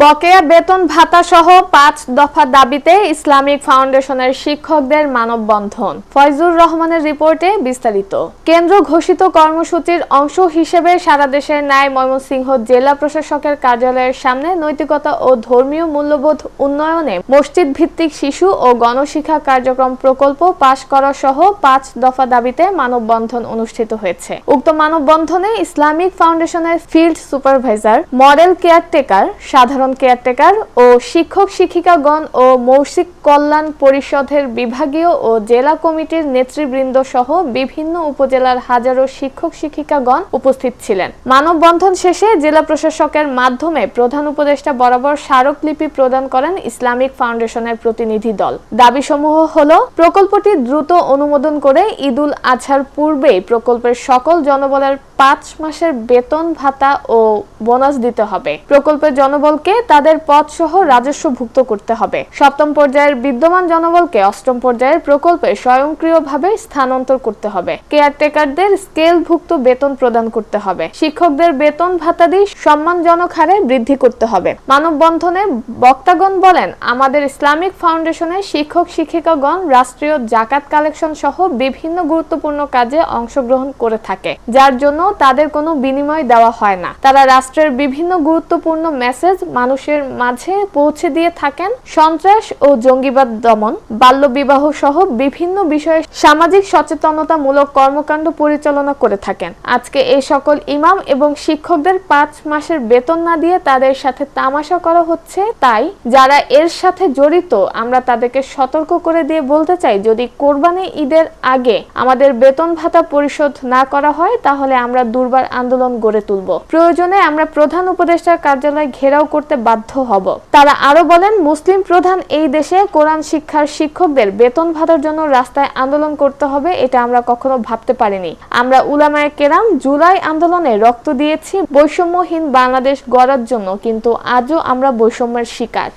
বকেয়া বেতন ভাতা সহ পাঁচ দফা দাবিতে ইসলামিক ফাউন্ডেশনের শিক্ষকদের মানববন্ধন। ফয়জুর রহমানের রিপোর্টে বিস্তারিত। কেন্দ্র ঘোষিত কর্মসূচির অংশ হিসেবে সারা দেশের ন্যায় ময়মনসিংহ জেলা প্রশাসকের কার্যালয়ের সামনে নৈতিকতা ও ধর্মীয় মূল্যবোধ উন্নয়নে মসজিদ ভিত্তিক শিশু ও গণশিক্ষা কার্যক্রম প্রকল্প পাশ করা সহ পাঁচ দফা দাবিতে মানববন্ধন অনুষ্ঠিত হয়েছে। উক্ত মানববন্ধনে ইসলামিক ফাউন্ডেশনের ফিল্ড সুপারভাইজার, মডেল কেয়ারটেকার, সাধারণ কেয়ারটেকার ও শিক্ষক শিক্ষিকাগণ ও মৌসিক কল্যাণ পরিষদের বিভাগীয় ও জেলা কমিটির নেতৃবৃন্দ সহ বিভিন্ন উপজেলার হাজারো শিক্ষক শিক্ষিকাগণ উপস্থিত ছিলেন। মানববন্ধন শেষে জেলা প্রশাসকের মাধ্যমে প্রধান উপদেষ্টা বরাবর স্মারকলিপি প্রদান করেন ইসলামিক ফাউন্ডেশনের প্রতিনিধি দল। দাবিসমূহ হল, প্রকল্পটি দ্রুত অনুমোদন করে ঈদুল আজহার পূর্বেই প্রকল্পের সকল জনবলের পাঁচ মাসের বেতন ভাতা ও বোনাস দিতে হবে। প্রকল্পের জনবলকে তাদের পদ সহ রাজস্ব ভুক্ত করতে হবে। সপ্তম পর্যায়ের বিদ্যমান জনবলকে অষ্টম পর্যায়ের প্রকল্পে স্বয়ংক্রিয়ভাবে স্থানান্তর করতে হবে। কেয়ারটেকারদের স্কেলভুক্ত বেতন প্রদান করতে হবে। শিক্ষকদের বেতন ভাতাদি সম্মানজনক হারে বৃদ্ধি করতে হবে। মানববন্ধনে বক্তাগণ বলেন, আমাদের ইসলামিক ফাউন্ডেশনের শিক্ষক, শিক্ষিকাগণ রাষ্ট্রীয় জাকাত কালেকশন সহ বিভিন্ন গুরুত্বপূর্ণ কাজে অংশগ্রহণ করে থাকে, যার জন্য তাদের কোনো বিনিময় দেওয়া হয় না। তারা রাষ্ট্রের বিভিন্ন গুরুত্বপূর্ণ মেসেজ মানুষের মাঝে পৌঁছে দিয়ে থাকেন। সন্ত্রাস ও জঙ্গিবাদ দমন, বাল্যবিবাহ সহ বিভিন্ন বিষয়ে সামাজিক সচেতনতামূলক কর্মকাণ্ড পরিচালনা করে থাকেন। আজকে এই সকল ইমাম এবং শিক্ষকদের পাঁচ মাসের বেতন না দিয়ে তাদের সাথে তামাশা করা হচ্ছে, তাই যারা এর সাথে জড়িত, আমরা তাদেরকে সতর্ক করে দিয়ে বলতে চাই, যদি কোরবানি ঈদের আগে আমাদের বেতন ভাতা পরিশোধ না করা হয়, তাহলে আমরা দুর্বার আন্দোলন গড়ে তুলব। প্রয়োজনে আমরা প্রধান উপদেষ্টার কার্যালয় ঘেরাও করতে বাধ্য হব। তারা আরও বলেন, মুসলিম প্রধান এই দেশে কোরআন শিক্ষার শিক্ষকদের বেতন ভাতার জন্য রাস্তায় আন্দোলন করতে হবে, এটা আমরা কখনো ভাবতে পারিনি। আমরা উলামায় কেরাম জুলাই আন্দোলনে রক্ত দিয়েছি, বৈষম্যহীন বাংলাদেশ গড়ার জন্য, কিন্তু আজও আমরা বৈষম্যের শিকার।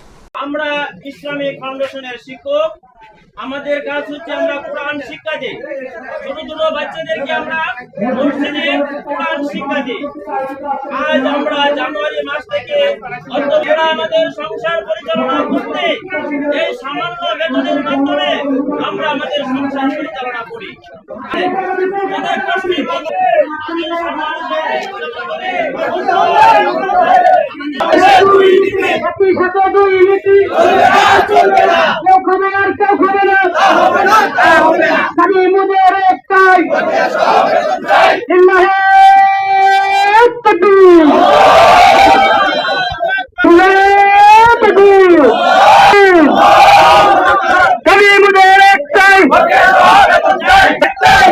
আমরা ইসলামিক ফাউন্ডেশনের শিক্ষক। আমাদের কাজ হচ্ছে আমরা কোরআন শিক্ষা দিই। ছোট ছোট বাচ্চাদেরকে আমরা মসজিদে কোরআন শিক্ষা দিই। আজ আমরা জানুয়ারি মাস থেকে অন্তরা আমাদের সংসার পরিচালনা করতে এই সামান্য বেতনের মাধ্যমে আমরা আমাদের সংসার পরিচালনা করি। একই সাথে দুই নীতি। কেউ খাবে না আর কেউ খাবে না। খালি মুদের একটাই লিল্লাহে তাকবীর। লিল্লাহে তাকবীর। খালি মুদের একটাই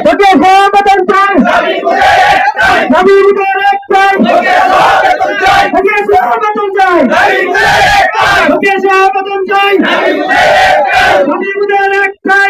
ভোটে সমাবেদন চাই নবী মুদের একটাই ভোটে সমাবেদন চাই ভোটে সমাবেদন চাই নবী মুদের একটাই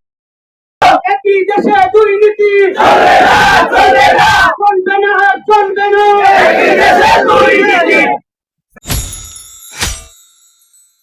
একই দেশে দুই নীতি।